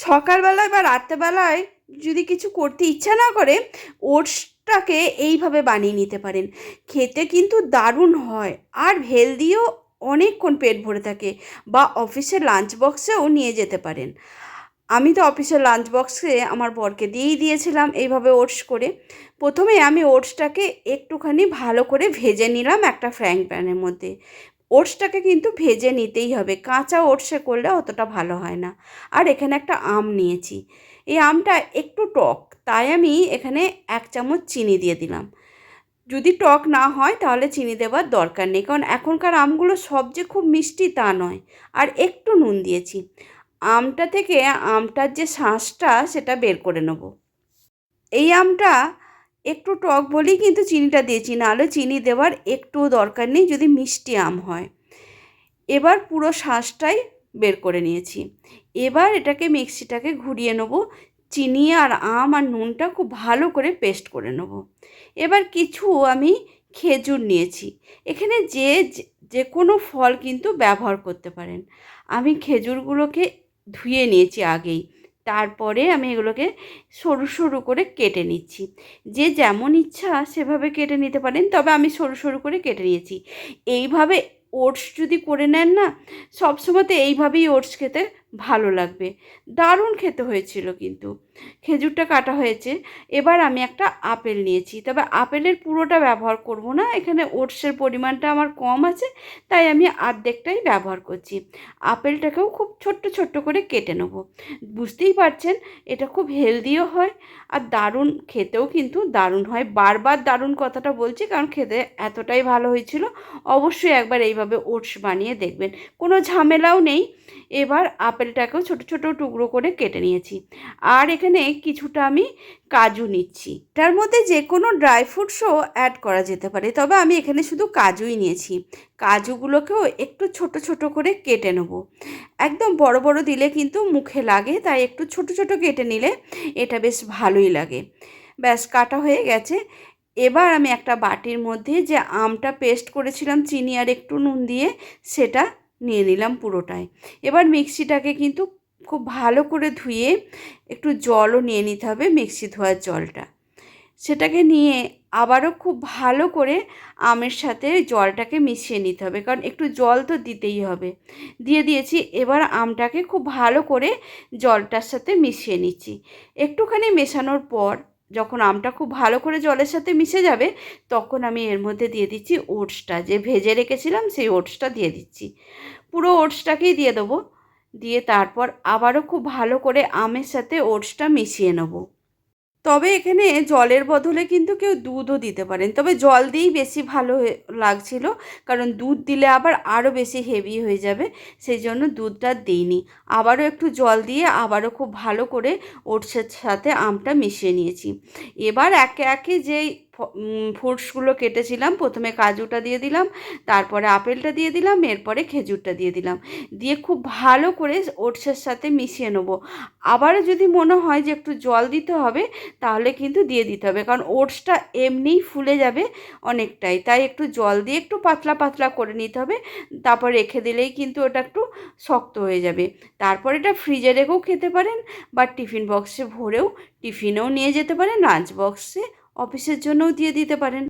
সকালবেলায় বা রাত্রেবেলায় যদি কিছু করতে ইচ্ছা না করে, ওটসটাকে এইভাবে বানিয়ে নিতে পারেন। খেতে কিন্তু দারুণ হয় আর হেলদিও অনেকক্ষণ পেট ভরে থাকে বা অফিসের লাঞ্চ বক্সেও নিয়ে যেতে পারেন। আমি তো অফিসের লাঞ্চ বক্সে আমার বরকে দিয়েই দিয়েছিলাম এইভাবে ওটস করে। প্রথমে আমি ওটসটাকে একটুখানি ভালো করে ভেজে নিলাম একটা ফ্র্যাং প্যানের মধ্যে। ওটসটাকে কিন্তু ভেজে নিতেই হবে। কাঁচা ওটসে করলে অতটা ভালো হয় না। আর এখানে একটা আম নিয়েছি। এই আমটা একটু টক, তাই আমি এখানে এক চামচ চিনি দিয়ে দিলাম। যদি টক না হয় তাহলে চিনি দেওয়ার দরকার নেই, কারণ এখনকার আমগুলো সব যে খুব মিষ্টি তা নয়। আর একটু নুন দিয়েছি। আমটা থেকে আমটার যে শাঁসটা সেটা বের করে নেব। এই আমটা একটু টক বলেই কিন্তু চিনিটা দিয়েছি, নাহলে চিনি দেওয়ার একটুও দরকার নেই যদি মিষ্টি আম হয়। এবার পুরো শাঁসটাই বের করে নিয়েছি। এবার এটাকে মিক্সিটাকে ঘুরিয়ে নেব। চিনি আর আম আর নুনটা খুব ভালো করে পেস্ট করে নেব। এবার কিছু আমি খেজুর নিয়েছি। এখানে যে যে কোনো ফল কিন্তু ব্যবহার করতে পারেন। আমি খেজুরগুলোকে ধুয়ে নিয়েছি আগেই। তারপরে আমি এগুলোকে সরু সরু করে কেটে নিচ্ছি। যে যেমন ইচ্ছা সেভাবে কেটে নিতে পারেন, তবে আমি সরু সরু করে কেটে নিয়েছি। এইভাবে ওটস যদি করে নেন না, সবসময়তে এইভাবেই ওটস খেতে ভালো লাগবে। দারুণ খেতে হয়েছিল কিন্তু। খেজুরটা কাটা হয়েছে। এবার আমি একটা আপেল নিয়েছি। তবে আপেলের পুরোটা ব্যবহার করব না। এখানে ওটসের পরিমাণটা আমার কম আছে, তাই আমি আর্ধেকটাই ব্যবহার করছি। আপেলটাকেও খুব ছোট্ট ছোট্ট করে কেটে নেব। বুঝতেই পারছেন, এটা খুব হেলদিও হয় আর দারুণ খেতেও কিন্তু দারুণ হয়। বারবার দারুণ কথাটা বলছি কারণ খেতে এতটাই ভালো হয়েছিল। অবশ্যই একবার এইভাবে ওটস বানিয়ে দেখবেন। কোনো ঝামেলাও নেই। এবার আপেলটাকেও ছোট ছোট টুকরো করে কেটে নিয়েছি। আর এখানে কিছুটা আমি কাজু নিচ্ছি। তার মধ্যে যে কোনো ড্রাই ফ্রুটসও অ্যাড করা যেতে পারে, তবে আমি এখানে শুধু কাজুই নিয়েছি। কাজুগুলোকেও একটু ছোট ছোট করে কেটে নেব। একদম বড় বড় দিলে কিন্তু মুখে লাগে, তাই একটু ছোট ছোট কেটে নিলে এটা বেশ ভালোই লাগে। ব্যাস, কাটা হয়ে গেছে। এবার আমি একটা বাটির মধ্যে যে আমটা পেস্ট করেছিলাম, চিনি আর একটু নুন দিয়ে, সেটা নিয়ে নিলাম পুরোটাই। এবার মিক্সিটাকে কিন্তু খুব ভালো করে ধুয়ে একটু জলও নিয়ে নিতে হবে মিক্সি ধোয়ার জলটা। সেটাকে নিয়ে আবারও খুব ভালো করে আমের সাথে জলটাকে মিশিয়ে নিতে হবে, কারণ একটু জল তো দিতেই হবে। দিয়ে দিয়েছি, এবার আমটাকে খুব ভালো করে জলটার সাথে মিশিয়ে নিচ্ছি। একটুখানি মেশানোর পর যখন আমটা খুব ভালো করে জলের সাথে মিশে যাবে, তখন আমি এর মধ্যে দিয়ে দিচ্ছি ওটসটা। যে ভেজে রেখেছিলাম সেই ওটসটা দিয়ে দিচ্ছি। পুরো ওটসটাকেই দিয়ে দেবো। দিয়ে তারপর আবারও খুব ভালো করে আমের সাথে ওটসটা মিশিয়ে নেব। তবে এখানে জলের বদলে কিন্তু কেউ দুধও দিতে পারেন। তবে জল দিয়েই বেশি ভালো লাগছিল, কারণ দুধ দিলে আবার আরও বেশি হেভি হয়ে যাবে সেই জন্য দুধটা দিইনি। আবারও একটু জল দিয়ে আবারও খুব ভালো করে ওটসের সাথে আমটা মিশিয়ে নিয়েছি। এবার একে একে যেই ফ্রুটসগুলো কেটেছিলাম। প্রথমে কাজুটা দিয়ে দিলাম, তারপরে আপেলটা দিয়ে দিলাম, এরপরে খেজুরটা দিয়ে দিলাম। দিয়ে খুব ভালো করে ওটসের সাথে মিশিয়ে নেব। আবারও যদি মনে হয় যে একটু জল দিতে হবে, তাহলে কিন্তু দিয়ে দিতে হবে। কারণ ওটসটা এমনিই ফুলে যাবে অনেকটাই। তাই একটু জল দিয়ে একটু পাতলা পাতলা করে নিতে হবে। তারপর রেখে দিলেই কিন্তু ওটা একটু শক্ত হয়ে যাবে। তারপর এটা ফ্রিজে রেখেও খেতে পারেন বা টিফিন বক্সে ভরেও টিফিনেও নিয়ে যেতে পারেন, লাঞ্চ বক্সে অফিসের জন্যও দিয়ে দিতে পারেন।